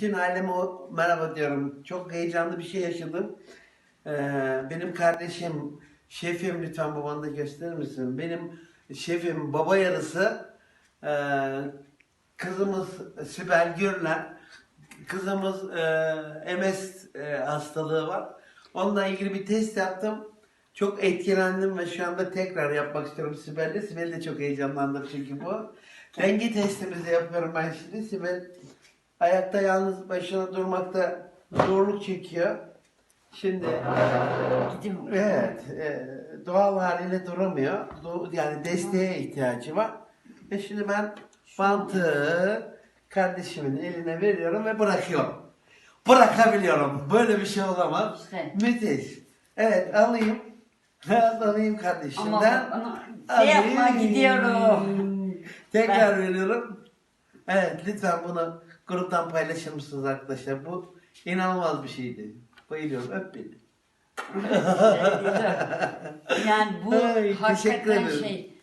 bütün aileme merhaba diyorum. Çok heyecanlı bir şey yaşadım. Ee, benim kardeşim, şefim lütfen babanı da gösterir misin? Benim şefim baba yarısı ee, kızımız Sibel Gürler, kızımız ee, MS ee, hastalığı var. Onunla ilgili bir test yaptım. Çok etkilendim ve şu anda tekrar yapmak istiyorum Sibel'le. Sibel de çok heyecanlandı çünkü bu. Denge testimizi yapıyorum ben şimdi. Sibel ayakta yalnız başına durmakta zorluk çekiyor. Şimdi Gidiyorum. evet e, doğal haliyle duramıyor. Do- Yani desteğe ihtiyacı var. Ve şimdi ben bantı kardeşimin eline veriyorum ve bırakıyorum. Bırakabiliyorum. Böyle bir şey olamaz. İşte. Müthiş. Evet alayım. alayım kardeşimden. Ama bana şey yapma gidiyorum. Tekrar veriyorum. Evet lütfen bunu gruptan paylaşır mısınız arkadaşlar? Bu inanılmaz bir şeydi. Bayılıyorum. Öp beni. yani bu Ay, teşekkür hakikaten ederim. şey